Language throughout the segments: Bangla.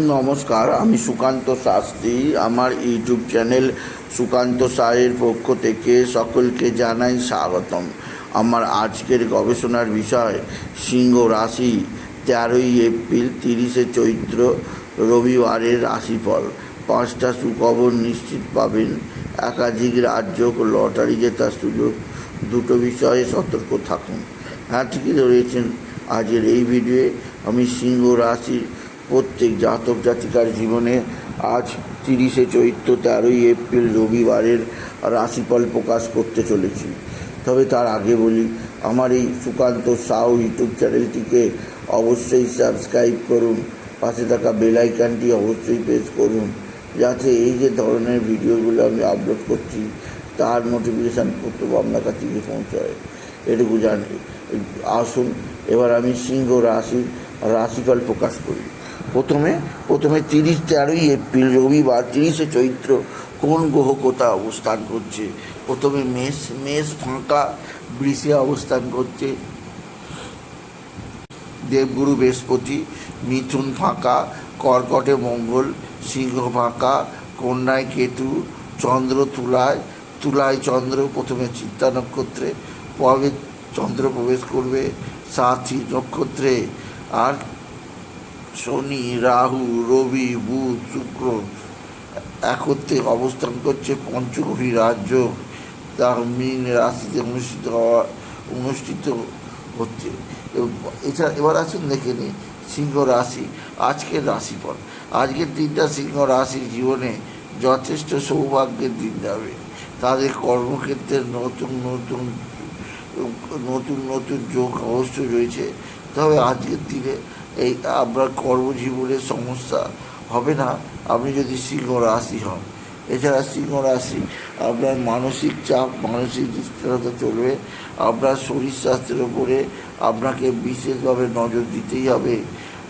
নমস্কার, আমি সুকান্ত শাস্ত্রী। আমার ইউটিউব চ্যানেল সুকান্ত সায়ের পক্ষ থেকে সকলকে জানাই স্বাগতম। আমার আজকের গবেষণার বিষয়, সিংহ রাশি, তেরোই এপ্রিল, তিরিশে চৈত্র, রবিবারের রাশিফল। পাঁচটা সুখবর নিশ্চিত পাবেন। একাধিক রাজ্য লটারি জেতার সুযোগ। দুটো বিষয়ে সতর্ক থাকুন। হ্যাঁ ঠিকই ধরেছেন। আজকের এই ভিডিওয়ে আমি সিংহ রাশির প্রত্যেক জাতক জাতিকার জীবনে আজ তিরিশে চৈত্র তেরোই এপ্রিল রবিবারের রাশিফল প্রকাশ করতে চলেছি। তবে তার আগে বলি, আমার এই সুকান্ত সাউ ইউটিউব চ্যানেলটিকে অবশ্যই সাবস্ক্রাইব করুন, পাশে থাকা বেল আইকনটি অবশ্যই প্রেস করুন, যাতে এই যে ধরনের ভিডিওগুলো আমি আপলোড করছি, তার নোটিফিকেশান প্রথম আপনার কাছে গিয়ে পৌঁছায়। এটুকু জানি। আসুন, এবার আমি সিংহ রাশির রাশিফল প্রকাশ করি। প্রথমে প্রথমে তিরিশ তেরোই এপ্রিল, রবিবার, তিরিশে চৈত্র, কোন গ্রহ কোথা অবস্থান করছে? প্রথমে মেষ মেষ ফাঁকা, বৃষে অবস্থান করছে। দেবগুরু বৃহস্পতি, মিথুন ফাঁকা, কর্কটে মঙ্গল, সিংহ ফাঁকা, কন্যায় কেতু, চন্দ্র তুলায় তুলায় চন্দ্র, প্রথমে চিত্তা নক্ষত্রে পরে চন্দ্র প্রবেশ করবে, সাথী নক্ষত্রে। আর শনি, রাহু, রবি, বুধ, শুক্র একত্রে অবস্থান করছে পঞ্চগভী রাজ্য। তার মীন রাশিতে অনুষ্ঠিত হওয়া, অনুষ্ঠিত হচ্ছে। এছাড়া এবার আসুন দেখে নিই সিংহ রাশি, আজকের রাশিফল। আজকের দিনটা সিংহ রাশির জীবনে যথেষ্ট সৌভাগ্যের দিন যাবে। তাদের কর্মক্ষেত্রে নতুন নতুন নতুন নতুন যোগ অবশ্যই রয়েছে। তবে আজকের দিনে এই আপনার কর্মজীবনের সমস্যা, হবে না? আপনি যদি সিংহ রাশি হন, এছাড়া সিংহ রাশি, আপনার মানসিক চাপ, মানসিক স্থিরতা চলবে, আপনার শরীর স্বাস্থ্যের উপরে আপনাকে বিশেষভাবে নজর দিতেই হবে।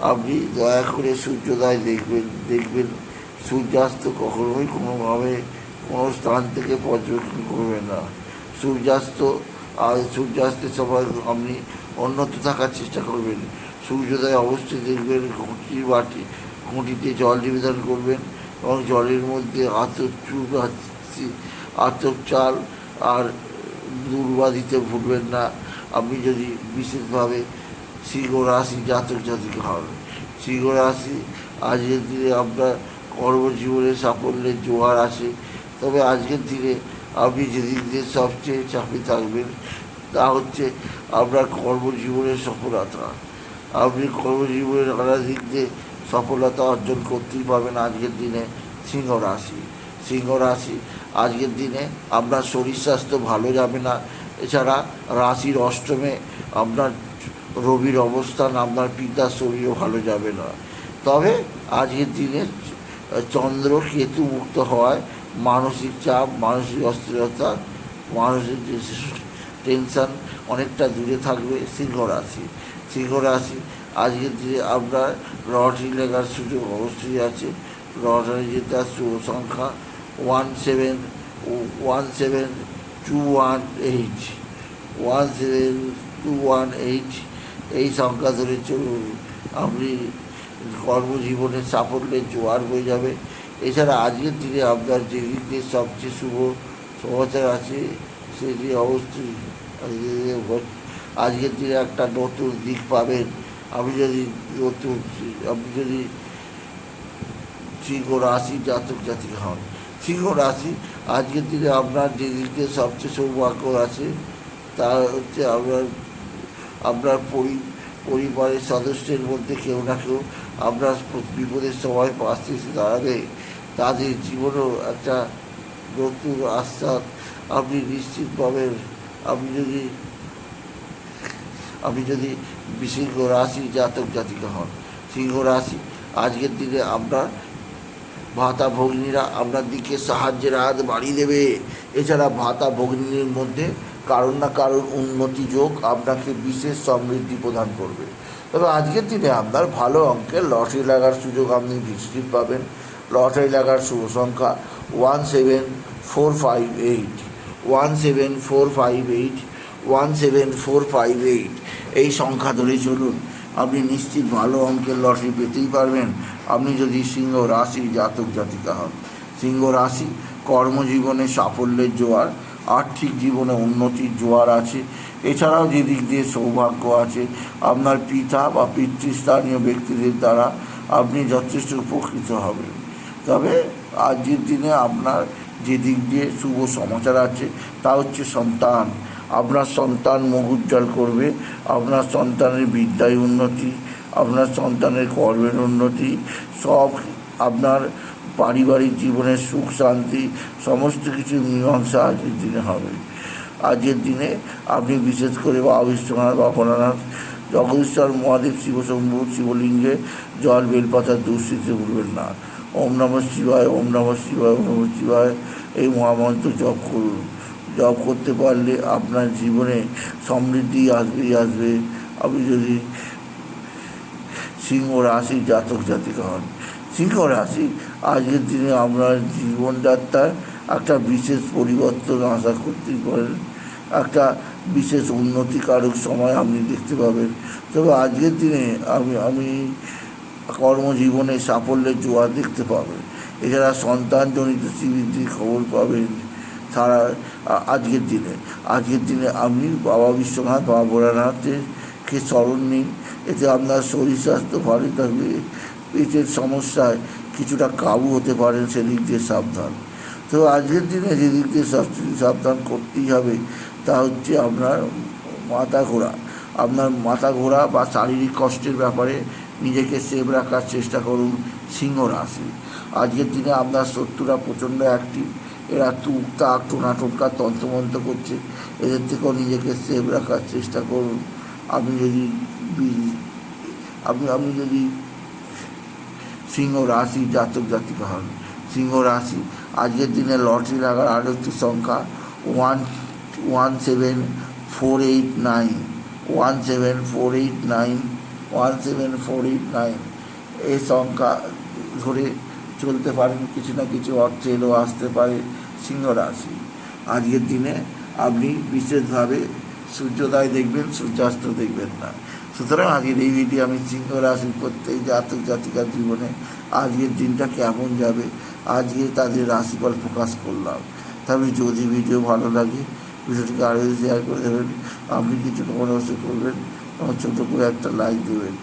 আপনি দয়া করে সূর্যোদয় দেখবেন দেখবেন। সূর্যাস্ত কখনোই কোনোভাবে কোনো স্থান থেকে পর্যবেক্ষণ করবেন না। সূর্যাস্ত, আর সূর্যাস্তের সময় আপনি অন্যত্র থাকার চেষ্টা করবেন। সূর্যোদয় দেখবেন ঘুঁটি বাটি ঘুঁটিতে জল নিবেদন করবেন এবং জলের মধ্যে আতর চুল আতর চাল আর দুর্বা দিতে ভুলবেন না। আপনি যদি বিশেষভাবে সিংহ রাশি জাতক জাতিকা হন সিংহ রাশি আজকের দিনে আপনার কর্মজীবনে সাফল্যের জোয়ার আসে। তবে আজকের দিনে আপনি যেদিক দিয়ে সবচেয়ে চাপে থাকবেন, তা হচ্ছে আপনার কর্মজীবনের সফলতা। আপনি কর্মজীবনের নানা দিক দিয়ে সফলতা অর্জন করতেই পারবেন আজকের দিনে সিংহ রাশি। সিংহ রাশি, আজকের দিনে আপনার শরীর স্বাস্থ্য ভালো যাবে না। এছাড়া রাশির অষ্টমে আপনার রবির অবস্থান, আপনার পিতার শরীরও ভালো যাবে না। তবে আজকের দিনে চন্দ্র কেতু মুক্ত হওয়ায় মানসিক চাপ, মানসিক অস্থিরতা, মানসিক টেনশন অনেকটা দূরে থাকবে সিংহ রাশি। সিংহ রাশি আজকের দিনে আপনার লটারি লেখার সুযোগ অবশ্যই আছে। লটারি জেতার শুভ সংখ্যা one seven one seven two one eight one seven two one eight এই সংখ্যা ধরে চলুন। আপনি কর্মজীবনে সাফল্যের জোয়ার বয়ে যাবে। এছাড়া আজকের দিনে আপনার যে দিকে সবচেয়ে শুভ সমাচার আছে, সেটি অবশ্যই আজকের আজকের দিনে একটা নতুন দিক পাবেন। আপনি যদি নতুন আপনি যদি সিংহ রাশি জাতক জাতিকা হন। সিংহ রাশি আজকের দিনে আপনার যে দিকে সবচেয়ে সৌভাগ্য আছে, তা হচ্ছে আপনার আপনার পরি, পরিবারের সদস্যের মধ্যে কেউ না কেউ আপনার বিপদের সময় পাশে এসে দাঁড়াবে। তাদের জীবনেও একটা নতুন আস্থা আপনি নিশ্চিত পাবেন আপনি যদি আপনি যদি সিংহ রাশি জাতক জাতিকা হন, সিংহ রাশি, আজকের দিনে আপনার ভাতা ভগ্নীরা আপনার দিকে সাহায্যের হাত বাড়িয়ে দেবে। এছাড়া ভাতা ভগ্নীর মধ্যে কারণ না কারণ উন্নতি যোগ আপনাকে বিশেষ সমৃদ্ধি প্রদান করবে। তবে আজকের দিনে আপনার ভালো অঙ্কের লটারি লাগার সুযোগ আপনি নিশ্চিত পাবেন। লটারি লাগার শুভ সংখ্যা one seven four five eight, one seven four five eight, one seven four five eight. এই সংখ্যা ধরে চলুন। আপনি নিশ্চিত ভালো অঙ্কের লটারি পেতেই পারবেন। আপনি যদি সিংহ রাশির জাতক জাতিকা হন। সিংহ রাশি কর্মজীবনে সাফল্যের জোয়ার, আর্থিক জীবনে উন্নতির জোয়ার আছে। এছাড়াও যে দিক দিয়ে সৌভাগ্য আছে, আপনার পিতা বা পিতৃস্থানীয় ব্যক্তিদের দ্বারা আপনি যথেষ্ট উপকৃত হবেন। তবে আজকের দিনে আপনার যে দিক দিয়ে শুভ সমাচার আছে, তা হচ্ছে সন্তান। আপনার সন্তান মুখ উজ্জ্বল করবে, আপনার সন্তানের বিদ্যায় উন্নতি, আপনার সন্তানের কর্মের উন্নতি, সব আপনার পারিবারিক জীবনের সুখ, শান্তি, সমস্ত কিছু মীমাংসা আজকের দিনে হবে। আজকের দিনে আপনি বিশেষ করে বা বিশ্বনাথ বা ভোলানাথ জগদীশ্বর, মহাদেব, শিবশম্ভু, শিবলিঙ্গে, জল, বেলপাতা দুঃস্থিতে ভুলবেন না। ওম নমঃ শিবায়, ওম নমঃ শিবায়, ওম নমঃ শিবায়, এই মহামন্ত্র জপ করুন। জপ করতে পারলে আপনার জীবনে সমৃদ্ধি আসবেই আসবে। আপনি যদি সিংহ রাশি জাতক জাতিকা হন। সিংহ রাশি আজকের দিনে আপনার জীবনযাত্রায় একটা বিশেষ পরিবর্তন আশা করতে পারেন। একটা বিশেষ উন্নতিকারক সময় আপনি দেখতে পাবেন। তবে আজকের দিনে আমি আমি কর্মজীবনে সাফল্যের জোয়ার দেখতে পাবেন। এছাড়া সন্তানজনিত শ্রীবৃদ্ধির খবর পাবেন। সারা আজকের দিনে। আজকের দিনে আপনি বাবা বিশ্বনাথ, বাবা ভোলানাথকে স্মরণ নিন। এতে আপনার শরীর স্বাস্থ্য ভালো থাকবে। পেটের সমস্যায় কিছুটা কাবু হতে পারেন সেদিক দিয়ে সাবধান। তো আজকের দিনে যেদিক দিয়ে সব- সাবধান করতেই হবে, তা হচ্ছে আপনার মাথা ঘোরা। আপনার মাথা ঘোরা বা শারীরিক কষ্টের ব্যাপারে নিজেকে সেভ রাখার চেষ্টা করুন সিংহ রাশি। আজকের দিনে আপনার শত্রুরা প্রচণ্ড অ্যাক্টিভ এরা তাক টোনা টোটকা তন্ত্রমন্ত্র করছে। এদের থেকেও নিজেকে সেভ রাখার চেষ্টা করুন। আপনি যদি আপনি আপনি যদি সিংহ রাশি জাতক জাতিকা হন, সিংহ রাশি, আজকের দিনে লটারি লাগার আরও একটি সংখ্যা one one seven four eight nine one seven four eight nine one seven four eight nine এই সংখ্যা ধরে চলতে পারেন, কিছু না কিছু অর্থ এলেও আসতে পারে সিংহ রাশি। আজকের দিনে আপনি বিশেষভাবে সূর্যোদয় দেখবেন, সূর্যাস্ত দেখবেন না। সুতরাং আজকের এই ভিডিও আমি সিংহ রাশির প্রত্যেক জাতক, জাতিকার জীবনে আজকের দিনটা কেমন যাবে, আজকে তাদের রাশিফল প্রকাশ করলাম। তবে যদি ভিডিও ভালো লাগে, ভিডিওটিকে আরও শেয়ার করে দেবেন। আপনি কিছু পরামর্শ করবেন, আমার ছোটো করে একটা লাইক দেবেন।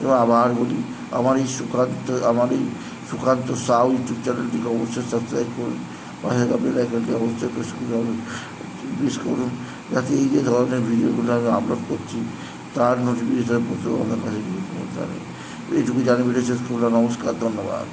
এবং আবার বলি, আমার এই সুকান্ত, আমার এই সুকান্ত সাউ ইউটিউব চ্যানেলটিকে অবশ্যই সাবস্ক্রাইব করুন। পাশে বেল আইকনটি অবশ্যই প্রেস করুন প্রেস করুন, যাতে এই যে ধরনের ভিডিওগুলো আমি আপলোড করছি, তার নোটিফিকেশন পত্র আমার কাছে এইটুকু জানি ভিডিও শেষ করলাম। নমস্কার, ধন্যবাদ।